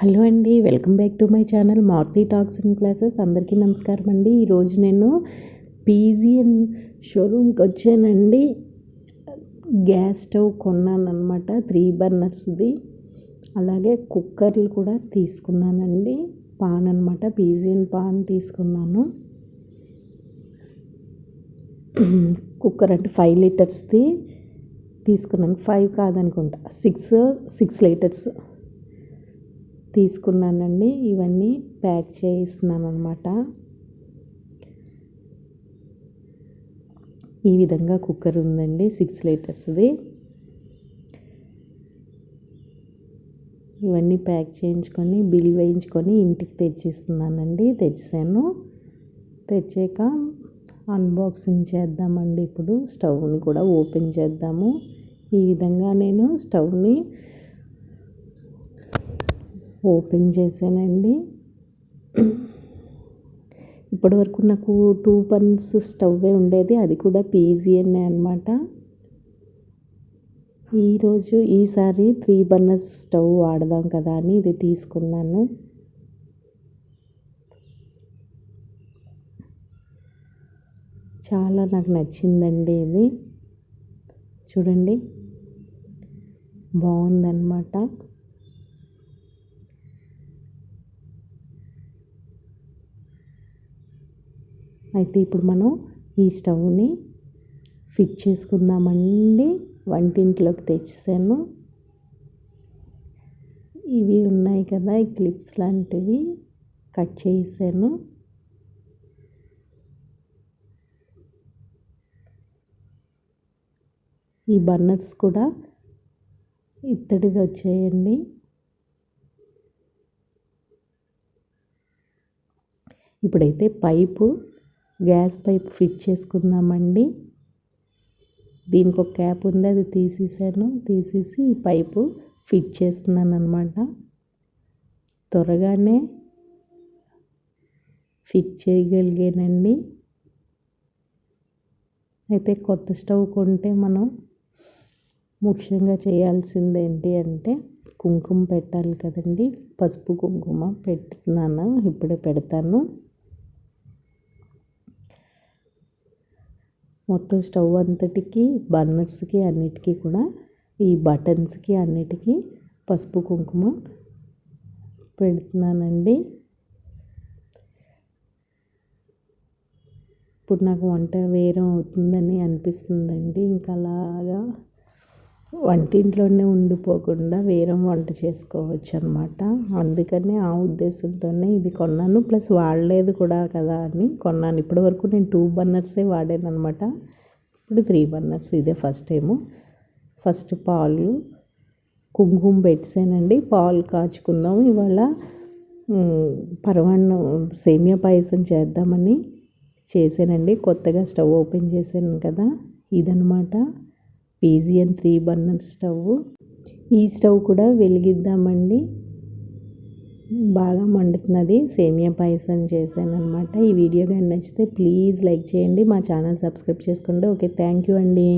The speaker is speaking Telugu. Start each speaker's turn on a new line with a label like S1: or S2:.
S1: హలో అండి welcome back to my channel Maruti talks and classes. అందరికీ నమస్కారం అండి. ఈరోజు నేను పీజీ అండ్ షోరూమ్కి వచ్చానండి. గ్యాస్ స్టవ్ కొన్నాను అనమాట త్రీ బర్నర్స్ది. అలాగే కుక్కర్లు కూడా తీసుకున్నానండి. పాన్ అనమాట పీజీ అండ్ పాన్ తీసుకున్నాను. కుక్కర్ అంటే ఫైవ్ లీటర్స్ది తీసుకున్నాను. ఫైవ్ కాదనుకుంటా సిక్స్ సిక్స్ లీటర్స్. తీసుకున్నానండి. ఇవన్నీ ప్యాక్ చేయిస్తున్నాను అనమాట ఈ విధంగా కుక్కర్ ఉందండి సిక్స్ లీటర్స్ది. ఇవన్నీ ప్యాక్ చేయించుకొని బిల్ వేయించుకొని ఇంటికి తెచ్చిస్తున్నానండి. తెచ్చాను. తెచ్చాక అన్బాక్సింగ్ చేద్దామండి ఇప్పుడు. స్టవ్ని కూడా ఓపెన్ చేద్దాము. ఈ విధంగా నేను స్టవ్ని ఓపెన్ చేశానండి. ఇప్పటి వరకు నాకు టూ పన్స్ స్టవ్వే ఉండేది. అది కూడా పీజీఎన్ఏ అనమాట ఈరోజు ఈసారి త్రీ బర్నర్స్ స్టవ్ వాడదాం కదా అని ఇది తీసుకున్నాను. చాలా నాకు నచ్చిందండి ఇది. చూడండి. బాగుందన్నమాట. అయితే ఇప్పుడు మనం ఈ స్టవ్ని ఫిట్ చేసుకుందామండి. వంటింట్లోకి తెచ్చాను ఇవి ఉన్నాయి కదా ఈ క్లిప్స్ లాంటివి కట్ చేసాను ఈ బర్నర్స్ కూడా ఇత్తడిది వచ్చాయండి. ఇప్పుడైతే పైపు గ్యాస్ పైప్ ఫిట్ చేసుకుందామండి. దీనికి ఒక క్యాప్ ఉంది అది తీసేసాను. తీసేసి ఈ పైపు ఫిట్ చేస్తున్నాను అనమాట త్వరగానే ఫిట్ చేయగలిగానండి. అయితే కొత్త స్టవ్ కొంటే మనం ముఖ్యంగా చేయాల్సింది ఏంటి అంటే కుంకుమ పెట్టాలి కదండి. పసుపు కుంకుమ పెడుతున్నాను ఇప్పుడే పెడతాను. మొత్తం స్టవ్ అంతటికి బర్నర్స్కి అన్నిటికీ కూడా ఈ బటన్స్కి అన్నిటికీ పసుపు కుంకుమ పెడుతున్నానండి. ఇప్పుడు నాకు వంట వేరే అవుతుందని అనిపిస్తుందండి. ఇంకా అలాగా వంటింట్లోనే ఉండిపోకుండా వేరే వంట చేసుకోవచ్చు అనమాట అందుకనే ఆ ఉద్దేశంతోనే ఇది కొన్నాను. ప్లస్ వాడలేదు కూడా కదా అని కొన్నాను. ఇప్పటి వరకు నేను టూ బర్నర్సే వాడాను అనమాట ఇప్పుడు త్రీ బర్నర్స్ ఇదే ఫస్ట్ టైము. ఫస్ట్ పాలు కుంకుమ పెట్టానండి పాలు కాచుకుందాం ఇవాళ పరమాన్నం సేమియా పాయసం చేద్దామని చేశానండి. కొత్తగా స్టవ్ ఓపెన్ చేశాను కదా ఇదనమాట పీజియన్ త్రీ బర్నర్ స్టవ్. ఈ స్టవ్ కూడా వెలిగిద్దామండి. బాగా మండుతున్నది. సేమియా పాయసం చేశాను అనమాట ఈ వీడియో కానీ నచ్చితే ప్లీజ్ లైక్ చేయండి. మా ఛానల్ సబ్స్క్రైబ్ చేసుకోండి. ఓకే థ్యాంక్ యూ అండి.